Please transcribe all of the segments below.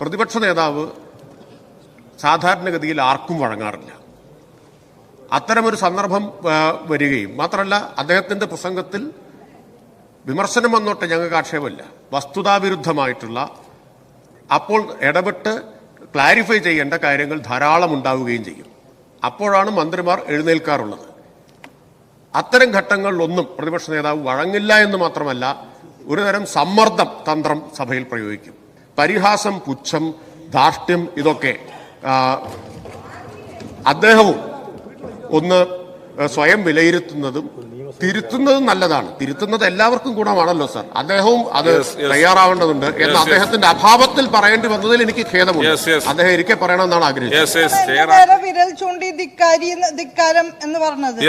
പ്രതിപക്ഷ നേതാവ് സാധാരണഗതിയിൽ ആർക്കും വഴങ്ങാറില്ല. അത്തരമൊരു സന്ദർഭം വരികയും മാത്രമല്ല അദ്ദേഹത്തിന്റെ പ്രസംഗത്തിൽ വിമർശനം വന്നോട്ടെ ഞങ്ങൾക്ക് ആക്ഷേപമില്ല. വസ്തുതാവിരുദ്ധമായിട്ടുള്ള അപ്പോൾ ഇടപെട്ട് ക്ലാരിഫൈ ചെയ്യേണ്ട കാര്യങ്ങൾ ധാരാളം ഉണ്ടാവുകയും ചെയ്യും. അപ്പോഴാണ് മന്ത്രിമാർ എഴുന്നേൽക്കാറുള്ളത്. അത്തരം ഘട്ടങ്ങളിലൊന്നും പ്രതിപക്ഷ നേതാവ് വഴങ്ങില്ല എന്ന് മാത്രമല്ല ഒരുതരം സമ്മർദ്ദം തന്ത്രം സഭയിൽ പ്രയോഗിക്കും. പരിഹാസം പുച്ഛം ധാർഷ്ട്യം ഇതൊക്കെ. അദ്ദേഹവും ഒന്ന് സ്വയം വിലയിരുത്തുന്നതും തിരുത്തുന്നതും നല്ലതാണ്. തിരുത്തുന്നത് എല്ലാവർക്കും ഗുണമാണല്ലോ സാർ. അദ്ദേഹവും അത്. തയ്യാറാവേണ്ടതുണ്ട് എന്ന് അദ്ദേഹത്തിന്റെ അഭാവത്തിൽ പറയേണ്ടി വന്നതിൽ എനിക്ക് ഖേദമുണ്ട്. അദ്ദേഹം ഇരിക്കെ പറയണമെന്നാണ് ആഗ്രഹിച്ചത്. വിരൽ ചൂണ്ടി ധിക്കാരി എന്ന്- ധിക്കാരം പറഞ്ഞത്?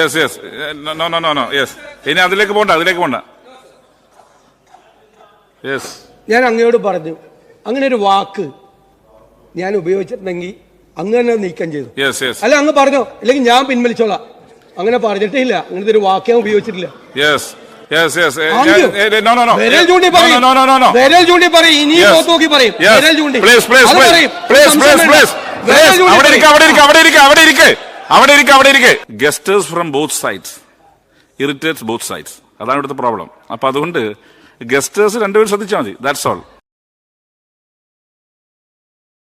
ഇനി അതിലേക്ക് പോണ്ട അതിലേക്ക് പോണ്ട. ഞാൻ അങ്ങയോട് പറഞ്ഞു അങ്ങനെ ഒരു വാക്ക് ഞാൻ ഉപയോഗിച്ചിട്ടുണ്ടെങ്കിൽ അങ്ങ് തന്നെ നീക്കം ചെയ്തു. അല്ല അങ്ങ് പറഞ്ഞോ? അല്ലെങ്കിൽ ഞാൻ പിൻവലിച്ചോളാം. അങ്ങനെ പറഞ്ഞിട്ടില്ല. അങ്ങനത്തെ ഒരു വാക്ക് ഞാൻ ഉപയോഗിച്ചിട്ടില്ല. Gestures from both sides irritates both sides അതാണ് ഇവിടുത്തെ പ്രോബ്ലം അപ്പൊ അതുകൊണ്ട് ഗസ്റ്റേഴ്സ് രണ്ടുപേരും ശ്രദ്ധിച്ചാൽ മതി. That's all